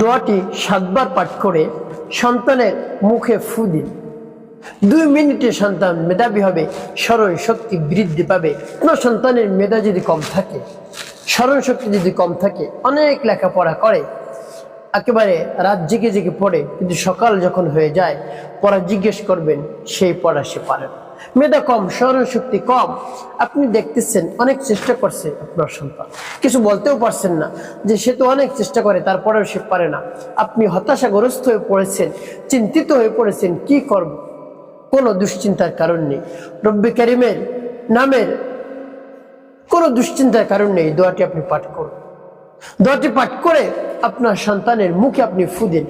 দোয়াটি সাতবার পাঠ করে সন্তানের মুখে ফু দিন দুই মিনিটে সন্তান মেধাবী হবে, স্মরণ শক্তি বৃদ্ধি পাবে কোনো সন্তানের মেধা যদি কম থাকে, স্মরণ শক্তি যদি কম থাকে, অনেক লেখাপড়া করে, একেবারে রাত জেগে জেগে পড়ে, কিন্তু সকাল যখন হয়ে যায়, পড়া জিজ্ঞেস করবেন, সেই পড়া সে পারে না। মেধা কম স্মরণ শক্তি কম। আপনি দেখতেছেন, অনেক চেষ্টা করছে আপনার সন্তান। কিছু বলতেও পারছেন না যে সে তো অনেক চেষ্টা করে, তারপরেও সে পারে না। আপনি হতাশাগ্রস্ত হয়ে পড়েছেন, চিন্তিত হয়ে পড়েছেন, কি করব? কোনো দুশ্চিন্তার কারণ নেই। রব্বি করিমের নামের কোনো দুশ্চিন্তার কারণ নেই। দোয়াটি আপনি পাঠ করুন। দোয়াটি পাঠ করে আপনার সন্তানের মুখে আপনি ফু দিন।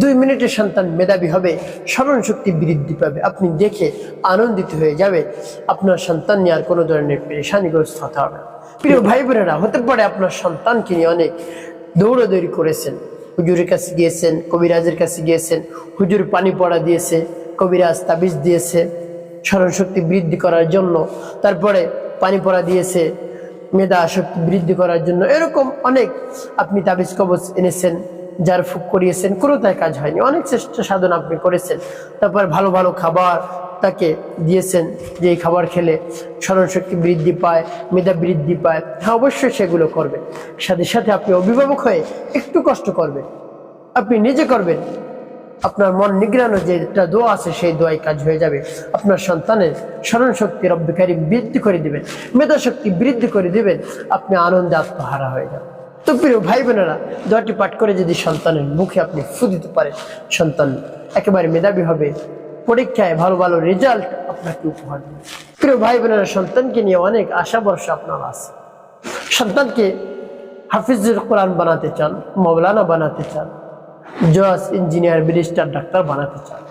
দুই মিনিটে সন্তান মেধাবী হবে, স্মরণ শক্তি বৃদ্ধি পাবে, আপনি দেখে আনন্দিত হয়ে যাবে। আপনার সন্তান নিয়ে আর কোনো ধরনের পেরেশানিগ্রস্ত হতে হবে। প্রিয় ভাই বোনেরা হতে পারে আপনার সন্তানকে নিয়ে অনেক দৌড়াদৌড়ি করেছেন। হুজুরের কাছে গিয়েছেন, কবিরাজের কাছে গিয়েছেন, হুজুর পানি পড়া দিয়েছে, কবিরাজ তাবিজ দিয়েছে, স্মরণ শক্তি বৃদ্ধি করার জন্য। তারপরে পানি পড়া দিয়েছে মেধা শক্তি বৃদ্ধি করার জন্য এরকম অনেক আপনি তাবিজ কবচ এনেছেন, যার ফুক করিয়েছেন কোনো তাই কাজ হয়নি। অনেক চেষ্টা সাধন আপনি করেছেন। তারপর ভালো ভালো খাবার তাকে দিয়েছেন, যে এই খাবার খেলে স্মরণ শক্তি বৃদ্ধি পায়, মেধা বৃদ্ধি পায়। হ্যাঁ অবশ্যই সেগুলো করবেন। সাথে সাথে আপনি অভিভাবক হয়ে একটু কষ্ট করবেন। আপনি নিজে করবেন। আপনার মন নিগ্রানো একটা দোয়া আছে, সেই দোয়াই কাজ হয়ে যাবে। আপনার সন্তানের স্মরণ শক্তি রব্যকারী বৃদ্ধি করে দিবেন মেধা শক্তি বৃদ্ধি করে দিবেন, আপনি আনন্দে আত্মহারা হয়ে যাবেন। তো প্রিয় ভাই বোনেরা দোয়াটি পাঠ করে যদি সন্তানের মুখে আপনি ফু দিতে পারেন, সন্তান একেবারে মেধাবী হবে, পরীক্ষায় ভালো ভালো রেজাল্ট আপনাকে উপহার দেবে। প্রিয় ভাই বোনেরা সন্তানকে নিয়ে অনেক আশা ভরসা আপনার আছে। সন্তানকে হাফিজুল কোরআন বানাতে চান, মৌলানা বানাতে চান জজ ইঞ্জিনিয়ার, ব্যারিস্টার, ডাক্তার বানাতে চান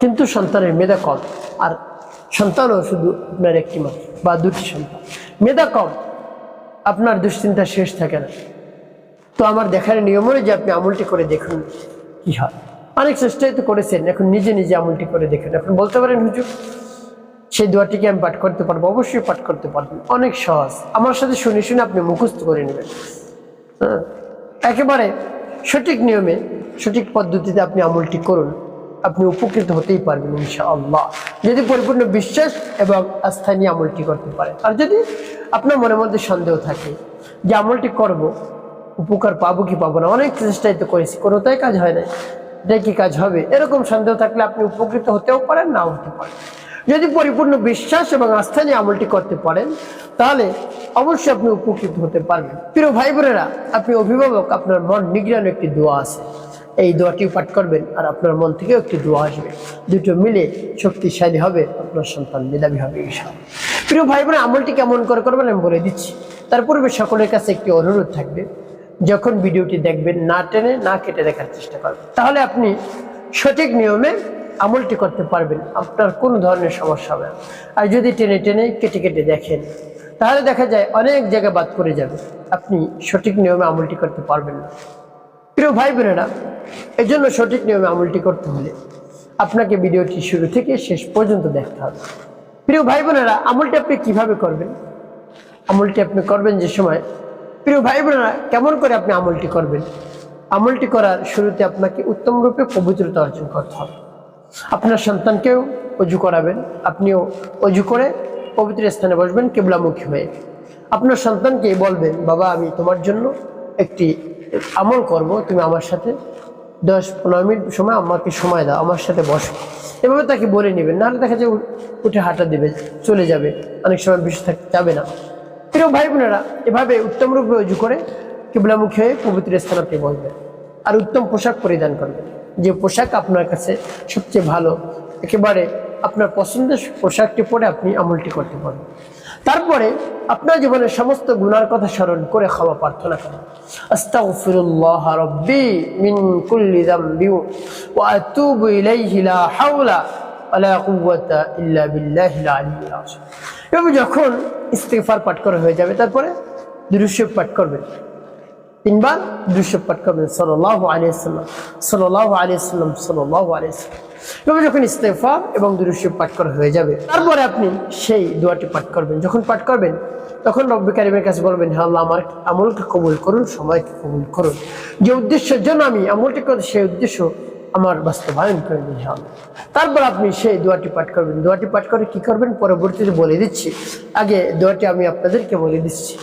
কিন্তু সন্তানের মেধা কম, আর সন্তানও শুধু আপনার একটি মাত্র বা দুটি সন্তান। মেধা কম, আপনার দুশ্চিন্তা শেষ থাকে না। তো আমার দেখার নিয়ম হলো যে আপনি আমলটি করে দেখুন কি হয়। অনেক চেষ্টাই তো করেছেন, এখন নিজে নিজে আমলটি করে দেখেন। এখন বলতে পারেন, হুজুর, সেই দোয়াটিকে আমি পাঠ করতে পারব? অবশ্যই পাঠ করতে পারবেন। অনেক সহজ। আমার সাথে শুনে শুনে আপনি মুখস্থ করে নেবেন। হ্যাঁ একেবারে সঠিক নিয়মে সঠিক পদ্ধতিতে আপনি আমলটি করুন, আপনি উপকৃত হতেই পারবেন ইনশাআল্লাহ। যদি পরিপূর্ণ বিশ্বাস এবং আস্থা নিয়ে আমলটি করতে পারেন। আর যদি আপনার মনের মধ্যে সন্দেহ থাকে যে আমলটি করব, উপকার পাবো কি পাবো না, অনেক চেষ্টাই তো করেছি, কোনোটাই কাজ হয় না এটা কি কাজ হবে? এরকম সন্দেহ থাকলে আপনি উপকৃত হতেও পারেন, নাও হতে পারেন। যদি পরিপূর্ণ বিশ্বাস এবং আস্থা নিয়ে আমলটি করতে পারেন, তাহলে অবশ্যই আপনি উপকৃত হতে পারবেন। প্রিয় ভাই বোনেরা আপনি অভিভাবক, আপনার মন নিগ্রানো একটি দোয়া আছে। এই দোয়াটি পাঠ করবেন আর আপনার মন থেকেও একটি দোয়া আসবে। দুটো মিলে শক্তিশালী হবে, আপনার সন্তান মেধাবী হবে ইনশাআল্লাহ। প্রিয় ভাই বোনেরা আমলটি কেমন করে করবেন আমি বলে দিচ্ছি। তার পূর্বে সকলের কাছে একটি অনুরোধ থাকবে, যখন ভিডিওটি দেখবেন না টেনে, না কেটে দেখার চেষ্টা করবেন। তাহলে আপনি সঠিক নিয়মে আমলটি করতে পারবেন, আপনার কোনো ধরনের সমস্যা হবে আর যদি টেনে টেনে কেটে কেটে দেখেন, তাহলে দেখা যায় অনেক জায়গা বাদ করে যাবে। আপনি সঠিক নিয়মে আমলটি করতে পারবেন না। প্রিয় ভাই বোনেরা এই জন্য সঠিক নিয়মে আমলটি করতে হলে আপনাকে ভিডিওটি শুরু থেকে শেষ পর্যন্ত দেখতে হবে। প্রিয় ভাই বোনেরা, আমলটি আপনি কীভাবে করবেন? আমলটি আপনি করবেন যে সময় প্রিয় ভাই বোনেরা, কেমন করে আপনি আমলটি করবেন? আমলটি করার শুরুতে আপনাকে উত্তম রূপে পবিত্রতা অর্জন করতে হবে। আপনার সন্তানকেও অজু করাবেন, আপনিও অজু করে পবিত্র স্থানে বসবেন, কেবলামুখী হয়ে। আপনার সন্তানকে বলবেন, বাবা, আমি তোমার জন্য একটি আমল করব, তুমি আমার সাথে দশ পনেরো মিনিট সময় আমাকে সময় দাও, আমার সাথে বসো। এভাবে তাকে বলে নেবেন, নাহলে দেখা যায় উঠে হাঁটা দেবে, চলে যাবে, অনেক সময় বেশি থাকতে যাবে না। প্রিয় ভাই বোনেরা, এভাবে উত্তম রূপে উজু করে কেবলামুখী হয়ে পবিত্র স্থান আপনি বসবেন। আর উত্তম পোশাক পরিধান করবেন। যে পোশাক আপনার কাছে সবচেয়ে ভালো, একেবারে আপনার পছন্দের পোশাকটি পরে আপনি আমলটি করতে পারবেন। তারপরে আপনার জীবনের সমস্ত গুনার কথা স্মরণ করে খাওয়া প্রার্থনা করেন। হাওলা ইল্লা এবং যখন ইস্তিগফার পাঠ করা হয়ে যাবে, তারপরে দুরূদ পাঠ করবেন। তিনবার দুশো পাঠ করবেন সাল্লাহ আলিয়াল্লাম সাল্লাহ আলিয়াল্লাম সাল্লাহ আলিয়াল্লাম এভাবে যখন ইস্তেফা এবং দুরুশি পাঠ করা হয়ে যাবে, তারপরে আপনি সেই দোয়াটি পাঠ করবেন। যখন পাঠ করবেন, তখন রব্বি কারিমের কাছে বলবেন হ্যাঁ আল্লাহ, আমার আমলকে কবুল করুন সময়কে কবুল করুন। যে উদ্দেশ্যের জন্য আমি আমলটি করি, সেই উদ্দেশ্য আমার বাস্তবায়ন করে দিন হ্যাঁ তারপর আপনি সেই দোয়াটি পাঠ করবেন। দোয়াটি পাঠ করে কি করবেন? পরবর্তীতে বলে দিচ্ছি। আগে দোয়াটি আমি আপনাদেরকে বলে দিচ্ছি।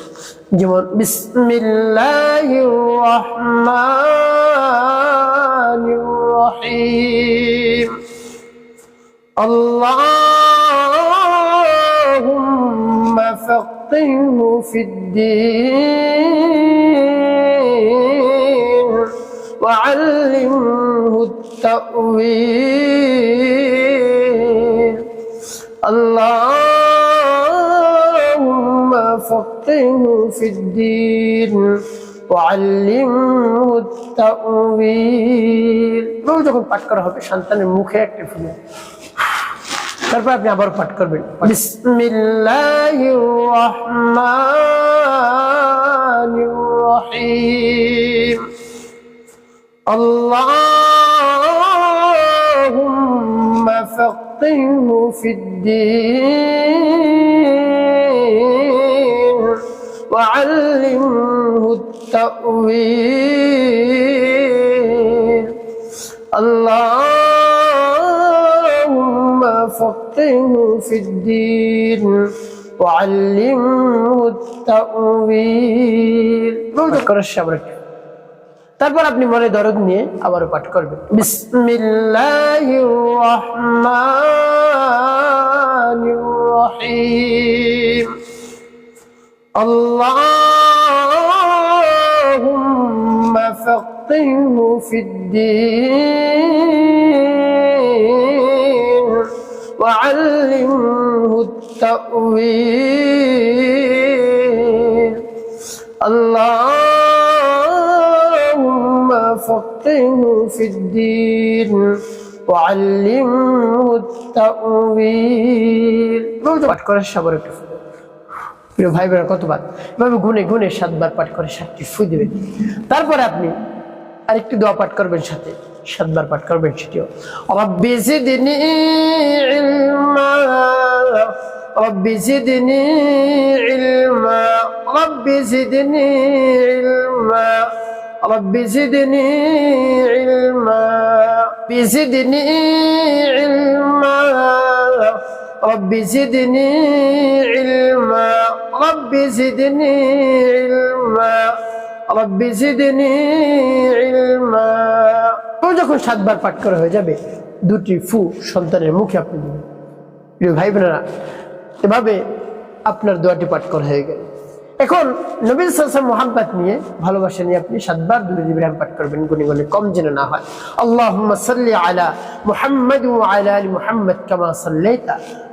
যেমন বিসমিল্লাহির রহমানির রহিম اللهم فقهه في الدين وعلمه التأويل فقهه في الدين وعلمه التأويل এভাবে যখন পাঠ করা হবে সন্তানের মুখে একটা ফুলে তারপর আপনি আবার পাঠ করবেন বিসমিল্লাহির রহমানির রহিম اللهم فقهه في الدين التأويل اللهم فقهه في الدين وعلمه التأويل করে সাবরে তারপর আপনি মনে দরদ নিয়ে আবার পাঠ করবেন বিসমিল্লাহির রহমানির রহিম اللهم فقهه في الدين وعلمه التأويل اللهم فقهه في الدين وعلمه التأويل পাঠ করার সবার একটু প্রিয় ভাই বোনেরা কতবার এভাবে গুনে গুনে সাতবার পাঠ করে সাতটি ফু দেবেন তারপরে আপনি আরেকটি দোয়া পাঠ করবেন সাথে, সাতবার পাঠ করবেন সেটিও। রব্বি জিদনি ইলমা, রব্বি জিদনি ইলমা, রব্বি জিদনি ইলমা, রব্বি জিদনি ইলমা, রব্বি জিদনি ইলমা, রব্বি জিদনি ইলমা, রব্বি জিদনি ইলমা। ও যখন সাতবার পাঠ করা হয়ে যাবে, দুটি ফু সন্তানের মুখে আপনি দিবেন। প্রিয় ভাই বোনেরা, এভাবে আপনার দোয়াটি পাঠ করা হয়ে গেল। এখন নবীন সাসা মোহাম্মত নিয়ে ভালোবাসা নিয়ে আপনি সাতবার দুটি ইব্রাহিম পাঠ করবেন গুনি গুনে কম যেন না হয়। আল্লাহ সাল্লি আলা মুহাম্মদ আলা আলী মুহাম্মদ কামা সাল্লাইতা।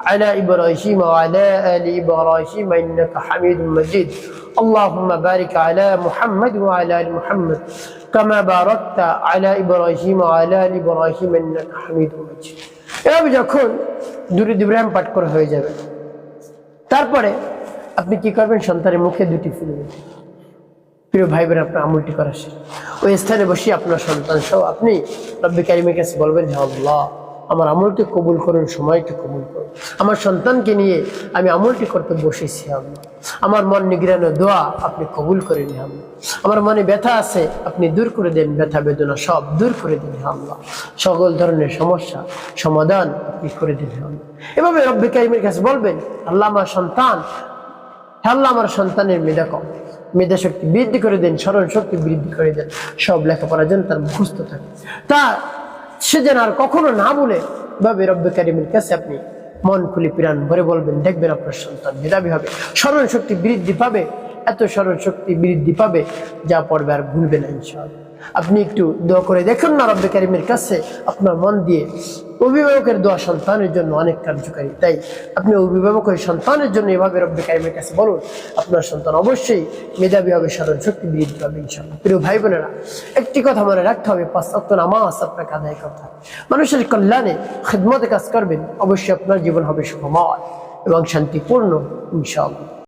على إبراهيم وعلى آل إبراهيم إنك حميد مجيد اللهم بارك على محمد وعلى آل محمد كما باركت على إبراهيم وعلى آل إبراهيم إنك حميد مجيد এভাবে যখন দুটি ইব্রাহিম পাঠ করা হয়ে যাবে তারপরে আপনি কি করবেন সন্তানের মুখে দুটি ফুল দেবেন প্রিয় ভাই বোন আপনার আমলটি করা শেষ ওই স্থানে বসে আপনার সন্তান সহ আপনি রব্বি কারিমের কাছে বলবেন হে আল্লাহ আমার আমলটি কবুল করুন, সময়টি কবুল করুন। আমার সন্তানকে নিয়ে আমি আমলটি করতে বসেছি আল্লাহ আমার মন নিগড়ানো দোয়া আপনি কবুল করে আল্লাহ। আমার মনে ব্যথা আছে, আপনি দূর করে দেন, ব্যথা বেদনা সব দূর করে দিন হে আল্লাহ। সকল ধরনের সমস্যা, সমাধান আপনি করে দিন হে আল্লাহ। এভাবে রব্বি কারিমের কাছে বলবেন, আল্লাহ আমার সন্তান, হে আল্লাহ আমার সন্তানের মেধা কম। মেধা শক্তি বৃদ্ধি করে দেন, স্মরণ শক্তি বৃদ্ধি করে দেন, সব লেখাপড়া যেন তার মুখস্থ থাকে। তা সে যেন আর কখনো না বলে। ভাবে রব্বে কারিমের কাছে আপনি মন খুলে প্রাণ ভরে বলবেন, দেখবেন আপনার সন্তান মেধাবী হবে। স্মরণ শক্তি বৃদ্ধি পাবে, এত স্মরণ শক্তি বৃদ্ধি পাবে, যা পড়বে আর ভুলবে না ইনশাল আপনি একটু দোয়া করে দেখুন না রব্বে কারিমের কাছে, আপনার মন দিয়ে। অভিভাবকের দোয়া সন্তানের জন্য অনেক কার্যকারী। তাই আপনি অভিভাবক হয়ে সন্তানের জন্য এভাবে রব্বে কারিমের কাছে বলুন, আপনার সন্তান অবশ্যই মেধাবী হবে স্মরণ শক্তি বৃদ্ধি পাবে ইনশাল্লাহ প্রিয় ভাই বোনেরা, একটি কথা মনে রাখতে হবে অক্ট নামাজ আপনাকে আদায় করতে হবে। মানুষের কল্যাণে খেদমতে কাজ করবেন, অবশ্যই আপনার জীবন হবে সুখময় এবং শান্তিপূর্ণ ইনশাআল্লাহ।